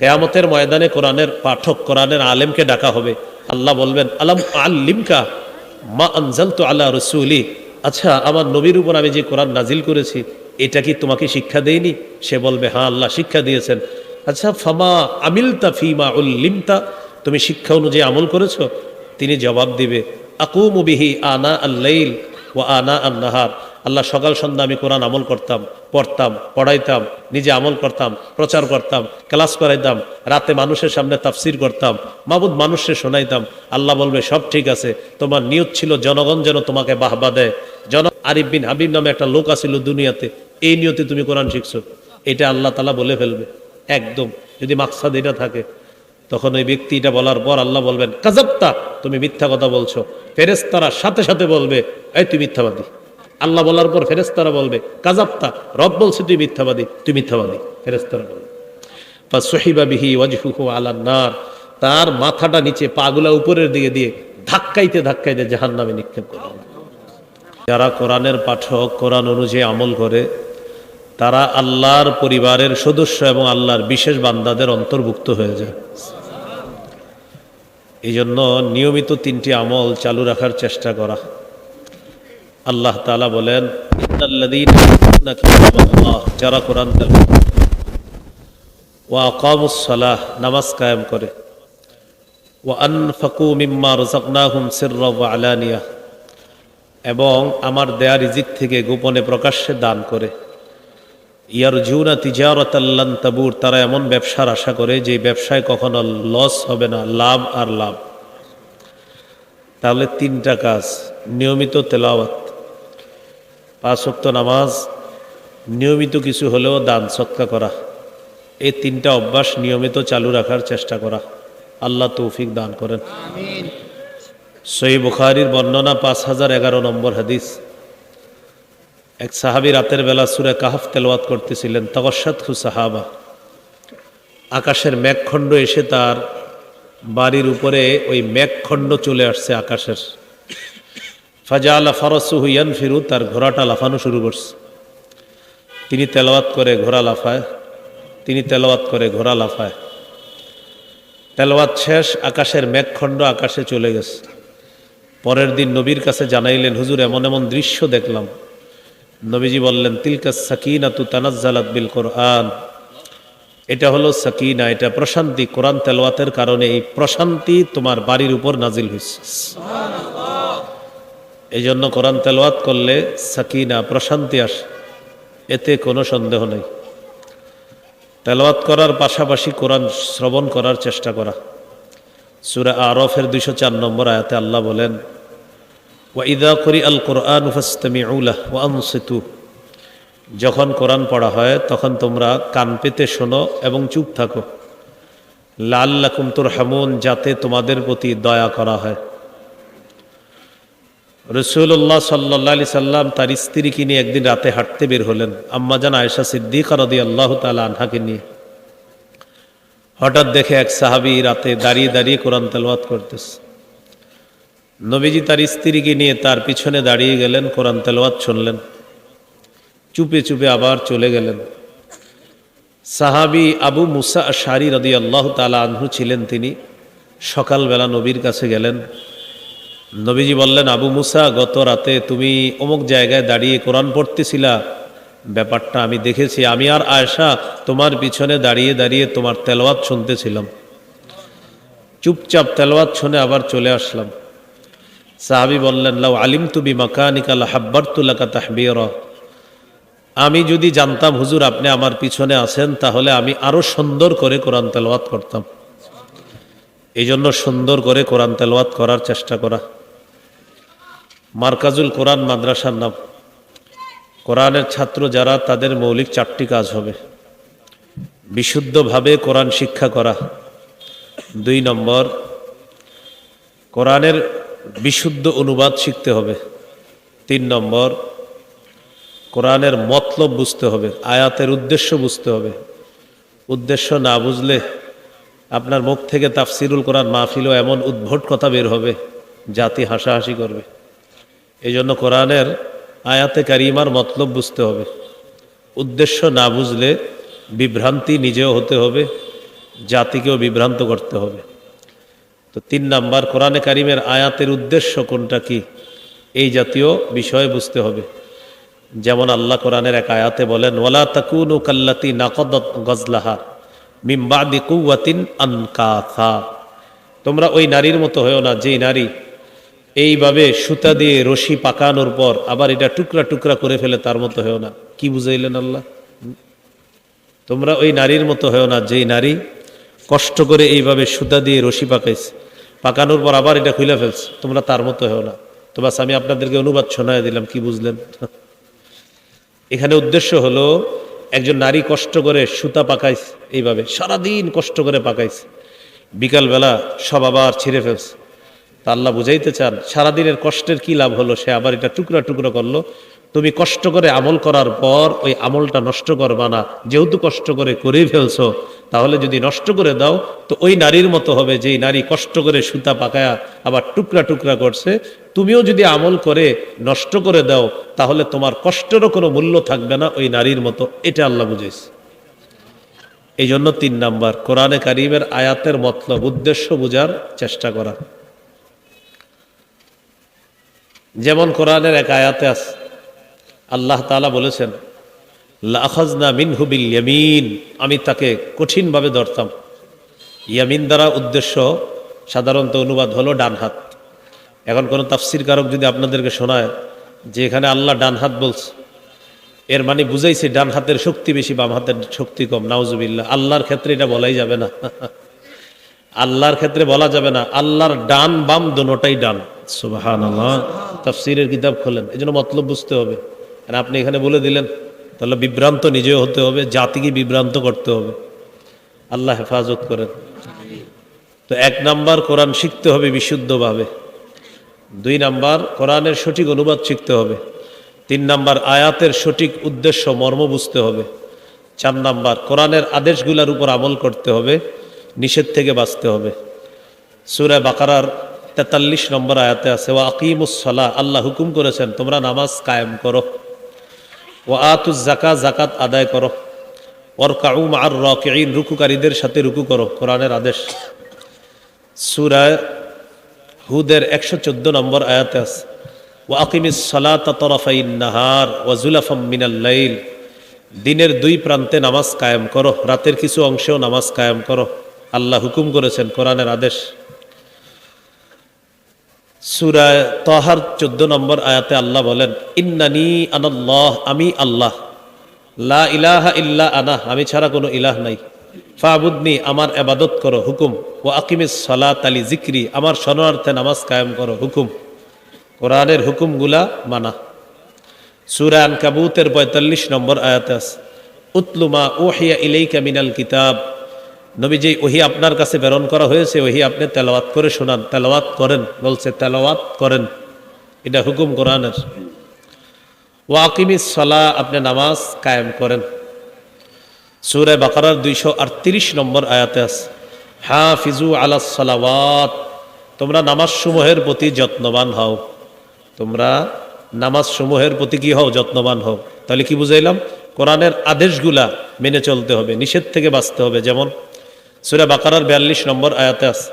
কেয়ামতের ময়দানে কোরআনের পাঠক, কোরআনের আলেমকে ডাকা হবে। আল্লাহ বলবেন, আলম আল্লিমকা মা আনজাল তো আল্লাহ রসুলি? আচ্ছা আমার নবীর উপর আমি যে কোরআন নাজিল করেছি, এটা কি তোমাকে শিক্ষা দেয়নি? সে বলবে হ্যাঁ আল্লাহ শিক্ষা দিয়েছেন। আচ্ছা ফামা আমিলতা ফিমা উল্লিমতা? তুমি শিক্ষা অনুযায়ী আমল করেছ? তিনি জবাব দিবে, আকুম বিহি আনা আল্লাইল ও আনা আন্নাহার। আল্লাহ সকাল সন্ধ্যা আমি কোরআন আমল করতাম, পড়তাম, পড়াইতাম, নিজে আমল করতাম, প্রচার করতাম, ক্লাস করাইতাম, রাতে মানুষের সামনে তাফসির করতাম, মাবুদ মানুষকে শোনাইতাম, আল্লাহ বলবে, সব ঠিক আছে, তোমার নিয়ত ছিল জনগণ যেন তোমাকে বাহবা দেয়। জন আরিফ বিন হাবিব নামে একটা লোক আছিল দুনিয়াতে, এই নিয়তে তুমি কোরআন শিখছো। এটা আল্লাহ তালা বলে ফেলবে, একদম। যদি মাকসাদ এটা থাকে, তখন ওই ব্যক্তি এটা বলার পর আল্লাহ বলবেন কাজাপ্তা তুমি মিথ্যা কথা বলছো। ফেরেস্তারা সাথে সাথে বলবে, এই তুই মিথ্যাবাদী। আল্লাহ বলার পর ফেরেস্তারা বলবে কাজাপ্তা রব বলছে তুই মিথ্যাবাদী তুই মিথ্যাবাদী ফেরেস্তারা বলবে। সহিবা বিহি ওয়াজহুহু নার, তার মাথাটা নিচে পাগুলা উপরের দিকে দিয়ে ধাক্কাইতে ধাক্কাইতে জাহান নামে নিক্ষেপ করা যারা কোরআনের পাঠক, কোরআন অনুযায়ী আমল করে, তারা আল্লাহর পরিবারের সদস্য এবং আল্লাহর বিশেষ বান্দাদের অন্তর্ভুক্ত হয়ে যায়। এই জন্য নিয়মিত তিনটি আমল চালু রাখার চেষ্টা করা। আল্লাহ তালা বলেন যারা কোরআন তেলাওয়াত করে, ওয়া আকামুস সালাহ নামাজ কায়েম করে। ওয়া আনফাকু মিম্মা রাযাকনাহুম সিররা ওয়া আলানিয়া এবং আমার দেয়া রিজিক থেকে গোপনে প্রকাশ্যে দান করে। ইয়ার জুনা তিজারতাল্লান তাবুর তারা এমন ব্যবসার আশা করে যে ব্যবসায় কখনো লস হবে না লাভ আর লাভ। তাহলে তিনটা কাজ নিয়মিত তেলাওয়াত পাঁচ ওয়াক্ত নামাজ নিয়মিত কিছু হলেও দান সৎকা করা। এই তিনটা অভ্যাস নিয়মিত চালু রাখার চেষ্টা করা। আল্লাহ তৌফিক দান করেন। সই বুখারির বর্ণনা পাঁচ হাজার এগারো নম্বর হাদিস। এক সাহাবি রাতের বেলা সুরে কাহাফ তেলওয়াত করতেছিলেন তগসাত হু সাহাবা। আকাশের মেঘখণ্ড এসে তার বাড়ির উপরে ওই মেঘখণ্ড চলে আসছে আকাশের। ফাজা আলা ফরসু হুইয়ান ফিরু তার ঘোড়াটা লাফানো শুরু করছে। তিনি তেলাওয়াত করে ঘোড়া লাফায়, তিনি তেলাওয়াত করে ঘোড়া লাফায়। তেলাওয়াত শেষ, আকাশের মেঘখণ্ড আকাশে চলে গেছে। পরের দিন নবীর কাছে জানাইলেন, হুজুর, এমন এমন দৃশ্য দেখলাম। নবীজি বললেন, তিলকা সাকিনা তু তানাজ্জালাত বিল কোরআন। এটা হলো সাকিনা, এটা প্রশান্তি। কোরআন তেলাওয়াতের কারণে এই প্রশান্তি তোমার বাড়ির উপর নাজিল হয়েছে। এই জন্য কোরআন তেলাওয়াত করলে সাকিনা, প্রশান্তি আসে। এতে কোনো সন্দেহ নেই। তেলাওয়াত করার পাশাপাশি কোরআন শ্রবণ করার চেষ্টা করা। সুরা আরফের দুইশো চার নম্বর আয়াতে আল্লাহ বলেন ওয়াইদা করি আল কোরআন ফাস্তামিউলাহ ওয়া আনসিতু। যখন কোরআন পড়া হয়, তখন তোমরা কান পেতে শোনো এবং চুপ থাকো। লাল্লাকুম তুর হামুন যাতে তোমাদের প্রতি দয়া করা হয়। রসুল্লাহ সাল্লি সাল্লাম তার স্ত্রীকে নিয়ে একদিন রাতে হাঁটতে বের হলেন। আম্মাজান আয়েশা সিদ্দিক রদি আল্লাহ তালা আনহাকে নিয়ে। হঠাৎ দেখে এক সাহাবি রাতে দাঁড়িয়ে দাঁড়িয়ে কোরআন তেলওয়াত করতেছে। নবীজি তার স্ত্রীকে নিয়ে তার পিছনে দাঁড়িয়ে গেলেন, কোরআন তেলওয়াত শুনলেন। চুপে চুপে আবার চলে গেলেন। সাহাবি আবু মুসা শারি রদি আল্লাহ তালা আনহু ছিলেন তিনি। সকালবেলা নবীর কাছে গেলেন। নবীজি বললেন, আবু মুসা, গত রাতে তুমি অমুক জায়গায় দাঁড়িয়ে কোরআন পড়তেছিলা। ব্যাপারটা আমি দেখেছি। আমি আর আয়সা তোমার পিছনে দাঁড়িয়ে দাঁড়িয়ে তোমার তেলওয়াত শুনতেছিলাম। চুপচাপ তেলওয়াত শুনে আবার চলে আসলাম। সাহাবি বললেন, লাউ আলিম তুবি মাকানিকাল হাব্বার তুলাকা তাহবির। আমি যদি জানতাম, হুজুর, আপনি আমার পিছনে আছেন, তাহলে আমি আরও সুন্দর করে কোরআন তেলওয়াত করতাম। এই জন্য সুন্দর করে কোরআন তেলওয়াত করার চেষ্টা করা। মার্কাজুল কোরআন মাদ্রাসার নাম। কোরআনের ছাত্র যারা, তাদের মৌলিক চারটি কাজ হবে। বিশুদ্ধভাবে কোরআন শিক্ষা করা। দুই নম্বর, কোরআনের বিশুদ্ধ অনুবাদ শিখতে হবে। তিন নম্বর, কোরআনের মতলব বুঝতে হবে। আয়াতের উদ্দেশ্য বুঝতে হবে। উদ্দেশ্য না বুঝলে আপনার মুখ থেকে তাফসিরুল কোরআন মাহফিলও এমন উদ্ভট কথা বের হবে, জাতি হাসাহাসি করবে। এই জন্য কোরআনের আয়াতে কারিমার মতলব বুঝতে হবে। উদ্দেশ্য না বুঝলে বিভ্রান্তি নিজেও হতে হবে, জাতিকেও বিভ্রান্ত করতে হবে। তো তিন নাম্বার, কোরআনে কারিমের আয়াতের উদ্দেশ্য কোনটা কি? এই জাতীয় বিষয় বুঝতে হবে। যেমন আল্লাহ কোরআনের এক আয়াতে বলেন, ওয়ালা তাকুনু কাল্লাতি নাকদত গজলাহা মিম্বাদি কুয়াতিন আনকাথা। তোমরা ওই নারীর মতো হয়েও না, যেই নারী এইভাবে সুতা দিয়ে রশি পাকানোর পর আবার এটা টুকরা টুকরা করে ফেলে, তার মতো হয়েও না। কি বুঝাইলেন আল্লাহ? তোমরা ওই নারীর মতো হয়েও না, যেই নারী কষ্ট করে এইভাবে সুতা দিয়ে রশি পাকাইছে। পাকানোর পর আবার এটা খুলে ফেলছে, তোমরা তার মতো হয়েও না। তো বাস আমি আপনাদেরকে অনুবাদ শোনায় দিলাম, কি বুঝলেন? এখানে উদ্দেশ্য হলো, একজন নারী কষ্ট করে সুতা পাকাইছে, এইভাবে সারাদিন কষ্ট করে পাকাইছে। বিকালবেলা সব আবার ছিঁড়ে ফেলছে। তা আল্লাহ বুঝাইতে চান, সারাদিনের কষ্টের কি লাভ হলো? সে আবার এটা টুকরা টুকরা করল। তুমি কষ্ট করে আমল করার পর ওই আমলটা নষ্ট করবা না। যেহেতু কষ্ট করে করে ফেলছো, তাহলে যদি নষ্ট করে দাও, তো ওই নারীর মতো হবে, যেই নারী কষ্ট করে সুতা পাকায়া আবার টুকরা টুকরা করছে। তুমিও যদি আমল করে নষ্ট করে দাও, তাহলে তোমার কষ্টেরও কোনো মূল্য থাকবে না ওই নারীর মতো। এটা আল্লাহ বুঝেছে এই জন্য তিন নাম্বার, কোরআনে কারিমের আয়াতের মতলব, উদ্দেশ্য বোঝার চেষ্টা করা। যেমন কোরআনের এক আয়াতে আছে, আল্লাহ তাআলা বলেছেন লাখাজনা মিনহু বিল ইয়ামিন আমি তাকে কঠিনভাবে ধরতাম। ইয়ামিন দ্বারা উদ্দেশ্য সাধারণত অনুবাদ হলো ডান হাত। এখন কোনো তাফসির কারক যদি আপনাদেরকে শোনায় যে এখানে আল্লাহ ডান হাত বলছে, এর মানে বুঝাইছে ডান হাতের শক্তি বেশি, বাম হাতের শক্তি কম, নাউজুবিল্লাহ। আল্লাহর ক্ষেত্রে এটা বলাই যাবে না। আল্লাহর ক্ষেত্রে বলা যাবে না, আল্লাহর ডান বাম দোনোটাই ডান। সুবাহান আল্লাহ তাফসিরের কিতাব খোলেন। এই জন্য মতলব বুঝতে হবে। আর আপনি এখানে বলে দিলেন, তাহলে বিভ্রান্ত নিজেও হতে হবে, জাতিকে বিভ্রান্ত করতে হবে। আল্লাহ হেফাজত করেন। তো এক নাম্বার কোরআন শিখতে হবে বিশুদ্ধভাবে। দুই নাম্বার কোরআনের সঠিক অনুবাদ শিখতে হবে। তিন নাম্বার আয়াতের সঠিক উদ্দেশ্য, মর্ম বুঝতে হবে। চার নাম্বার কোরআনের আদেশগুলোর উপর আমল করতে হবে। নিষেধ থেকে বাঁচতে হবে। সুরে বাকারার তেতাল্লিশ নম্বর আয়াতে আছে ও আকিমুসলা আল্লাহ হুকুম করেছেন, তোমরা নামাজ কায়েম করো। ও আতুজ জাকা জাকাত আদায় করো। ওর কাউম আর রকিন রুকুকারীদের সাথে রুকু করো, কোরআনের আদেশ। সুরায় হুদের একশো চোদ্দ নম্বর আয়াতে আছে ও আকিমিস সলাত তরফাইন নাহার ও জুলাফম মিনাল্লাইল দিনের দুই প্রান্তে নামাজ কায়েম করো, রাতের কিছু অংশেও নামাজ কায়েম করো। আল্লাহ হুকুম করেছেন, কোরআনের আদেশ। সুরায় তহার চোদ্দ নম্বর আয়াতে আল্লাহ বলেন, ইন্নানি আনাল্লাহ, আমি আল্লাহ। লা ইলাহা ইল্লা আনা, আমি ছাড়া কোনো ইলাহ নাই। ফাবুদনি, আমার এবাদত করো, হুকুম। ও আকিমিস সলাত আলী জিক্রি আমার শরণার্থে নামাজ কায়েম করো, হুকুম। কোরআনের হুকুমগুলা মানা। সুরা কাবুতের পঁয়তাল্লিশ নম্বর আয়াতে আছে উতলুমা ওহিয়া ইলাইকা মিনাল কিতাব। নবী যে ওহি আপনার কাছে প্রেরণ করা হয়েছে, ওহি আপনি তেলাওয়াত করে শোনান, তেলাওয়াত করেন, বলছে তেলাওয়াত করেন। এটা হুকুম কোরআনের। ওয়াকিমিস সলা, আপনি নামাজ কায়েম করেন। সুরে বাকারার দুইশো আটত্রিশ নম্বর আয়াতে আছে হা ফিজু আলা সালাওয়াত, তোমরা নামাজ সমূহের প্রতি যত্নবান হও। তোমরা নামাজ সমূহের প্রতি কি হও? যত্নবান হও। তাহলে কি বুঝাইলাম? কোরআনের আদেশগুলা মেনে চলতে হবে, নিষেধ থেকে বাঁচতে হবে। যেমন সুরা বাকারার বিয়াল্লিশ নম্বর আয়াতে আছে,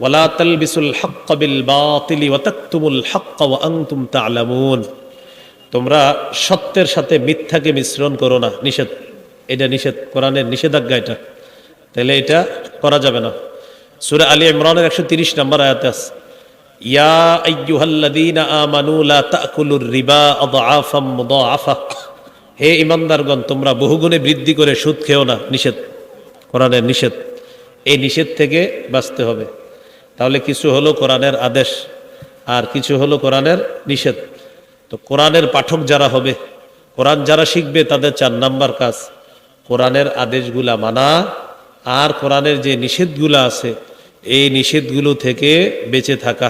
ওয়ালা তালবিসুল হক্ক বিল বাতিলি ওয়া তাকতুমুল হক্ক ওয়া আনতুম তা'লামুন। তোমরা সত্যের সাথে মিথ্যাকে মিশ্রণ করো না, নিষেধ। এটা নিষেধ, কোরআনের নিষেধাজ্ঞা এটা। তাহলে এটা করা যাবে না। সুরা আলী ইমরানের একশো তিরিশ নম্বর আয়াতে আছে, ইয়া আইয়ুহাল্লাযীনা আমানু লা তাকুলুর রিবা আদআফাম মুদাআফা। হে ইমানদারগণ, তোমরা বহুগুণে বৃদ্ধি করে সুদ খেও না, নিষেধ। কোরআনের নিষেধ। এই নিষেধ থেকে বাঁচতে হবে। তাহলে কিছু হলো কোরআনের আদেশ, আর কিছু হলো কোরআনের নিষেধ। তো কোরআনের পাঠক যারা হবে, কোরআন যারা শিখবে তাদের চার নাম্বার কাজ। কোরআনের আদেশগুলা মানা, আর কোরআনের যে নিষেধগুলো আছে, এই নিষেধগুলো থেকে বেঁচে থাকা।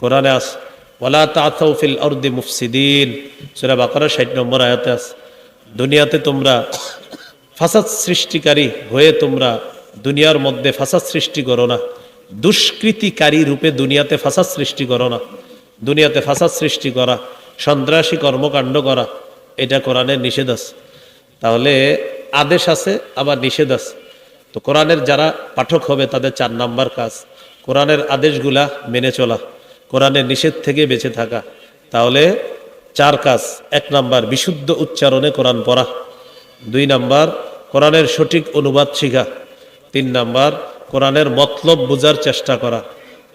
কোরআনে আস ওলা তাফিল অর্দি মুফসিদিন। সেটা বাকারা ষাট নম্বর আয়াতে আস, দুনিয়াতে তোমরা ফাসাদ সৃষ্টিকারী হয়ে তোমরা দুনিয়ার মধ্যে ফাসাদ সৃষ্টি করো না। দুষ্কৃতিকারী রূপে দুনিয়াতে ফাসাদ সৃষ্টি করো না। দুনিয়াতে ফাসাদ সৃষ্টি করা, সন্ত্রাসী কর্মকাণ্ড করা, এটা কোরআনের নিষেধ আছে। তাহলে আদেশ আছে, আবার নিষেধ আছে। তো তো কোরআনের যারা পাঠক হবে, তাদের চার নাম্বার কাজ। কোরআনের আদেশগুলা মেনে চলা, কোরআনের নিষেধ থেকে বেঁচে থাকা। তাহলে চার কাজ। এক নাম্বার, বিশুদ্ধ উচ্চারণে কোরআন পড়া। দুই নাম্বার, কোরআনের সঠিক অনুবাদ শিখা। তিন নাম্বার, কোরআনের মতলব বোঝার চেষ্টা করা।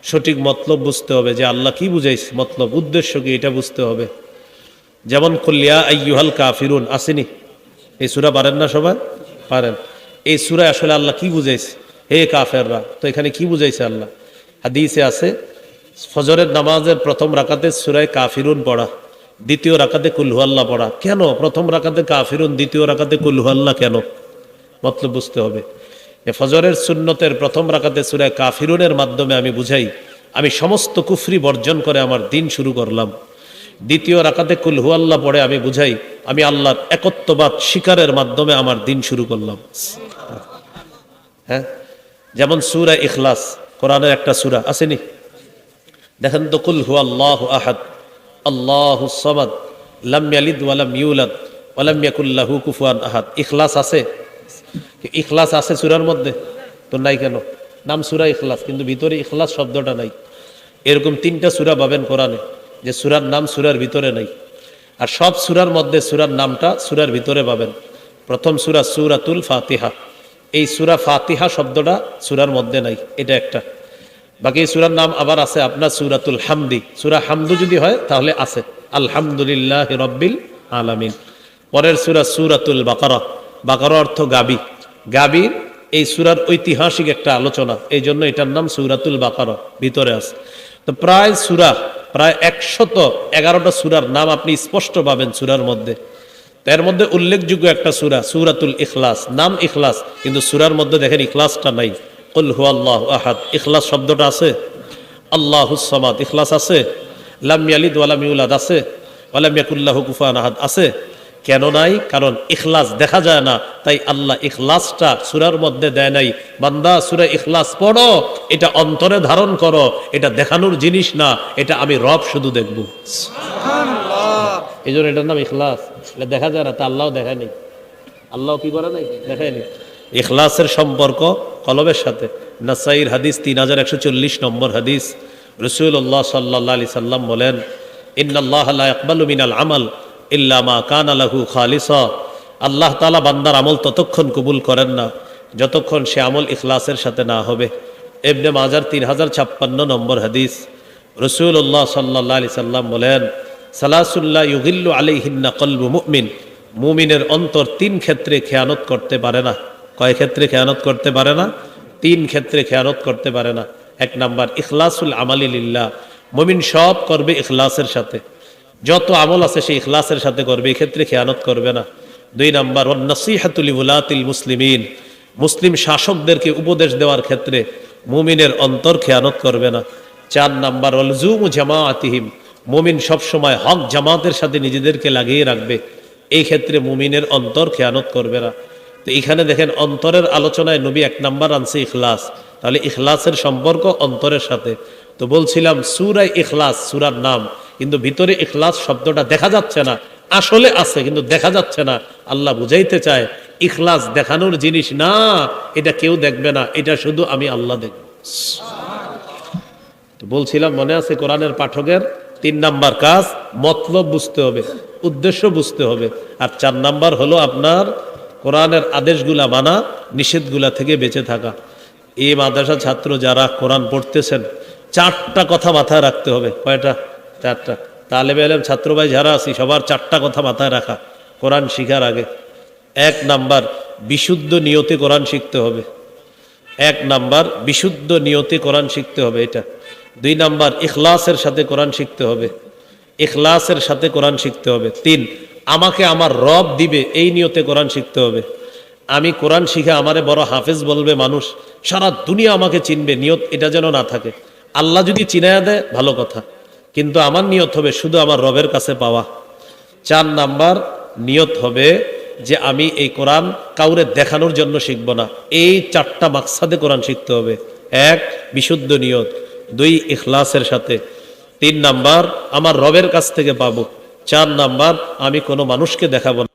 সঠিক মতলব বুঝতে হবে যে আল্লাহ কি বুঝাইছে, মতলব, উদ্দেশ্য কি এটা বুঝতে হবে। যেমন কল্লিয়া আইয়ুহাল কাফিরুন, আসেনি? এই সুরা পারেন না সবাই? পারেন। এই সুরা আসলে আল্লাহ কি বুঝাইছে? হে কাফেররা, তো এখানে কি বুঝাইছে আল্লাহ? হাদিসে আছে, ফজরের নামাজের প্রথম রাকাতে সুরায় কাফিরুন পড়া, দ্বিতীয় রাকাতে কুলহুয়াল্লাহ পড়া। কেন? প্রথম রাকাতে কাফিরুন, দ্বিতীয় রাকাতে কুলহুয়াল্লাহ কেন? মতলব বুঝতে হবে। এ ফজরের সুন্নতের প্রথম রাকাতে সুরায় কাফিরুনের মাধ্যমে আমি বুঝাই, আমি সমস্ত কুফরি বর্জন করে আমার দিন শুরু করলাম। দ্বিতীয় রাকাতে কুলহু আল্লাহ পড়ে আমি বুঝাই, আমি আল্লাহর একত্ববাদ শিকারের মাধ্যমে আমার দিন শুরু করলাম। হ্যাঁ? যেমন সুরা ইখলাস, কোরআনের একটা সুরা আসেনি? দেখেন তো, কুল হু আল্লাহ আহাদ, আল্লাহ সমাদ, লাম ইয়ালিদ ওয়ালাম ইউলাদ ওয়ালাম ইয়াকুল্লাহু কুফুয়ান আহাদ। ইখলাস আছে? ইখলাস আছে সুরার মধ্যে? তো নাই কেন? নাম সুরা ইখলাস, কিন্তু ভিতরে ইখলাস শব্দটা নাই। এরকম তিনটা সুরা পাবেন কোরআনে, যে সুরার নাম সুরার ভিতরে নাই। আর সব সুরার মধ্যে সুরার নামটা সুরার ভিতরে পাবেন। প্রথম সুরা সুরাতুল ফাতিহা। এই সুরা ফাতিহা শব্দটা সুরার মধ্যে নাই, এটা একটা। বাকি এই সুরার নাম আবার আছে আপনার সুরাতুল হামদি। সুরা হামদু যদি হয়, তাহলে আছে। আলহামদুলিল্লাহ রব্বিল আলামিন। পরের সুরা সুরাতুল বাকারা। বাকারা অর্থ গাবি। গাবির এই সুরার ঐতিহাসিক একটা আলোচনা। এই জন্য এটার নাম সুরাতুল বাকারা, ভিতরে আছে। তো প্রায় সুরা, প্রায় একশত এগারোটা সুরার নাম আপনি স্পষ্ট পাবেন সুরার মধ্যে। এর মধ্যে উল্লেখযোগ্য একটা সুরা, সুরাতুল ইখলাস। নাম ইখলাস, কিন্তু সুরার মধ্যে দেখেন ইখলাসটা নাই। কুল হু আল্লাহ আহাদ। ইখলাস শব্দটা আছে? আল্লাহ সামাদ। ইখলাস আছে? লাম ইয়ালিদ ওয়ালাম আছে? ওয়ালাম ইয়াকুল্লাহু কুফুয়ান আহাদ আছে? কেন নাই? কারণ ইখলাস দেখা যায় না। তাই আল্লাহ ইখলাসটা সুরার মধ্যে দেয় নাই। বান্দা সুরা ইখলাস পড়ো এটা অন্তরে ধারণ করো এটা দেখানোর জিনিস না এটা আমি রব শুধু দেখব। এই জন্য এটার নাম ইখলাস। এটা দেখা যায় না তা আল্লাহ দেখায় নেই। আল্লাহ কি করে নাই? দেখায়নি ইখলাসের সম্পর্ক কলবের সাথে। নাসাইর হাদিস তিন হাজার একশো চল্লিশ নম্বর হাদিস। রসুল্লাহ সাল্লাহ আলি সাল্লাম বলেন ইন্নাল্লাহ ইকবালু মিনাল আমাল। ইল্লামা কান আলাহু আল্লাহ তালা বান্দার আমল ততক্ষণ কবুল করেন না, যতক্ষণ সে আমল ইখলাসের সাথে না হবে। এবনে মাজার তিন হাজার ছাপ্পান্ন নম্বর হাদিস। রসুল্লাহ সাল্লাহ আলি সাল্লাম বলেন সালাসুল্লাহ ইউগিল্লু আলিহিন্না কলবু মুমিন। মুমিনের অন্তর তিন ক্ষেত্রে খেয়ানত করতে পারে না। কয় ক্ষেত্রে খেয়ানত করতে পারে না? তিন ক্ষেত্রে খেয়ানত করতে পারে না। এক নাম্বার, ইখলাসুল আমালি লিল্লাহ। মুমিন সব করবে ইখলাসের সাথে। যত আমল আছে সেই ইখলাসের সাথে করবে, এক্ষেত্রে খেয়ানত করবে না। দুই নাম্বার নসিহাতুল উলাতিল মুসলিমিন। মুসলিম শাসকদেরকে উপদেশ দেওয়ার ক্ষেত্রে মুমিনের অন্তর খেয়ানত করবে না। চার নাম্বার অলজুম জামাআতিহিম। মুমিন সবসময় হক জামাতের সাথে নিজেদেরকে লাগিয়ে রাখবে। এই ক্ষেত্রে মুমিনের অন্তর খেয়ানত করবে না। তো এখানে দেখেন, অন্তরের আলোচনায় নবী এক নাম্বার আনছে ইখলাস। তাহলে ইখলাসের সম্পর্ক অন্তরের সাথে। তো বলছিলাম সুরাই ইখলাস, সুরার নাম। কিন্তু ভিতরে ইখলাস শব্দটা দেখা যাচ্ছে না। আসলে আছে, কিন্তু দেখা যাচ্ছে না। আল্লাহ বুঝাইতে চায়, ইখলাস দেখানোর জিনিস না, এটা কেউ দেখবে না। এটা শুধু আমি আল্লাহ দেখব। তো বলছিলাম, মনে আছে কোরআনের পাঠকের তিন নাম্বার কাজ, মতলব বুঝতে হবে, উদ্দেশ্য বুঝতে হবে। আর চার নাম্বার হলো আপনার কোরআনের আদেশগুলা মানা, নিষেধগুলা থেকে বেঁচে থাকা। এই মাদ্রাসা ছাত্র যারা কোরআন পড়তেছেন চারটা কথা মাথায় রাখতে হবে। কয়টা? চারটা। তালেবে আলেম ছাত্র ভাই যারা আছি, সবার চারটা কথা মাথায় রাখা। কোরআন শিখার আগে। এক নাম্বার, বিশুদ্ধ নিয়তে কোরআন শিখতে হবে। এক নাম্বার, বিশুদ্ধ নিয়তে কোরআন শিখতে হবে এটা। দুই নাম্বার, ইখলাসের সাথে কোরআন শিখতে হবে। ইখলাসের সাথে কোরআন শিখতে হবে। তিন, আমাকে আমার রব দিবে, এই নিয়তে কোরআন শিখতে হবে। আমি কোরআন শিখে আমারে বড় হাফেজ বলবে মানুষ, সারা দুনিয়া আমাকে চিনবে, নিয়ত এটা যেন না থাকে। আল্লাহ যদি চিনায়া দেয়, ভালো কথা। কিন্তু আমার নিয়ত হবে শুধু আমার রবের কাছে পাওয়া। চার নাম্বার নিয়ত হবে যে আমি এই কোরআন কাউরে দেখানোর জন্য শিখব না। এই চারটা মাকসাদে কোরআন শিখতে হবে। এক, বিশুদ্ধ নিয়ত। দুই, ইখলাসের সাথে। তিন নাম্বার, আমার রবের কাছ থেকে পাবো। চার নাম্বার, আমি কোনো মানুষকে দেখাবো না।